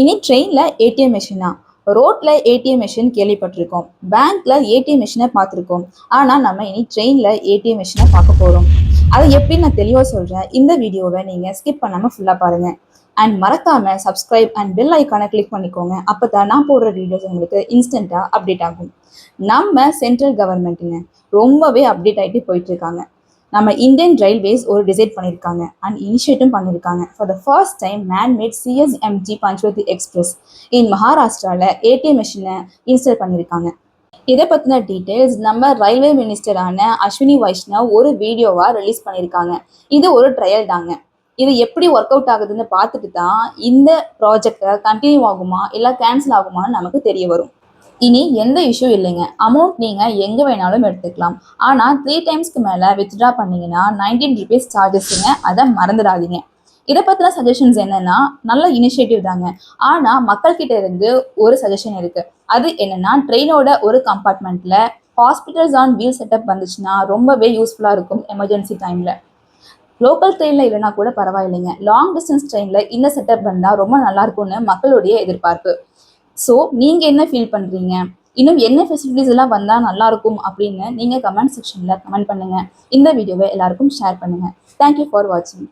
இனி ட்ரெயினில் ஏடிஎம் மிஷினா ரோட்டில் ஏடிஎம் மிஷின் கேள்விப்பட்டிருக்கோம். பேங்க்ல ஏடிஎம் மிஷினை பார்த்துருக்கோம். ஆனால் நம்ம இனி ட்ரெயினில் ஏடிஎம் மிஷினை பார்க்க போகிறோம் அதை எப்படி நான் தெளிவாக சொல்கிறேன் இந்த வீடியோவை நீங்கள் ஸ்கிப் பண்ணாமல் ஃபுல்லாக பாருங்கள் அண்ட் மறக்காம சப்ஸ்கிரைப் அண்ட் பெல் ஐக்கானை கிளிக் பண்ணிக்கோங்க. அப்போ தான் நான் போடுற வீடியோஸ் உங்களுக்கு இன்ஸ்டண்ட்டாக அப்டேட் ஆகும். நம்ம சென்ட்ரல் கவர்மெண்ட்டுங்க ரொம்பவே அப்டேட் ஆகிட்டு போயிட்டு இருக்காங்க. நம்ம இந்தியன் ரயில்வேஸ் ஒரு டிசைட் பண்ணியிருக்காங்க அண்ட் இனிஷியேட்டும் பண்ணியிருக்காங்க for the first time manmade CSMG Panchavati express in மகாராஷ்டிராவில் ஏடிஎம் மிஷினை இன்ஸ்டால் பண்ணியிருக்காங்க இதை பற்றின டீட்டெயில்ஸ் நம்ம ரயில்வே மினிஸ்டரான அஸ்வினி வைஷ்ணவ் ஒரு வீடியோவாக ரிலீஸ் பண்ணியிருக்காங்க இது ஒரு ட்ரையல் தாங்க. இது எப்படி ஒர்க் அவுட் ஆகுதுன்னு பார்த்துட்டு தான் இந்த ப்ராஜெக்டை கண்டினியூ ஆகுமா இல்லை கேன்சல் ஆகுமான்னு நமக்கு தெரிய வரும். இனி எந்த இஷ்யூ இல்லைங்க. அமௌண்ட் நீங்கள் எங்கே வேணாலும் எடுத்துக்கலாம். ஆனால் த்ரீ டைம்ஸ்க்கு மேலே வித்ட்ரா பண்ணீங்கன்னா நைன்டீன் ருபீஸ் சார்ஜஸ்ங்க அதை மறந்துடாதீங்க. இதை பற்றின சஜஷன்ஸ் என்னன்னா நல்ல இனிஷியேட்டிவ் தாங்க. ஆனால் மக்கள்கிட்ட இருந்து ஒரு சஜஷன் இருக்கு. அது என்னன்னா ட்ரெயினோட ஒரு கம்பார்ட்மெண்ட்ல ஹாஸ்பிட்டல்ஸ் ஆன் வீல் செட்டப் வந்துச்சுன்னா ரொம்பவே யூஸ்ஃபுல்லாக இருக்கும் எமர்ஜென்சி டைமில் லோக்கல் ட்ரெயினில் இல்லைனா கூட பரவாயில்லைங்க. லாங் டிஸ்டன்ஸ் ட்ரெயினில் இந்த செட்டப் வந்தால் ரொம்ப நல்லாயிருக்கும்னு மக்களுடைய எதிர்பார்ப்பு. ஸோ நீங்கள் என்ன ஃபீல் பண்ணுறீங்க இன்னும் என்ன ஃபெசிலிட்டிஸ் எல்லாம் வந்தால் நல்லா இருக்கும் அப்படின்னு நீங்கள் கமெண்ட் செக்ஷனில் கமெண்ட் பண்ணுங்கள் இந்த வீடியோவை எல்லாருக்கும் ஷேர் பண்ணுங்கள் தேங்க்யூ ஃபார் வாட்சிங்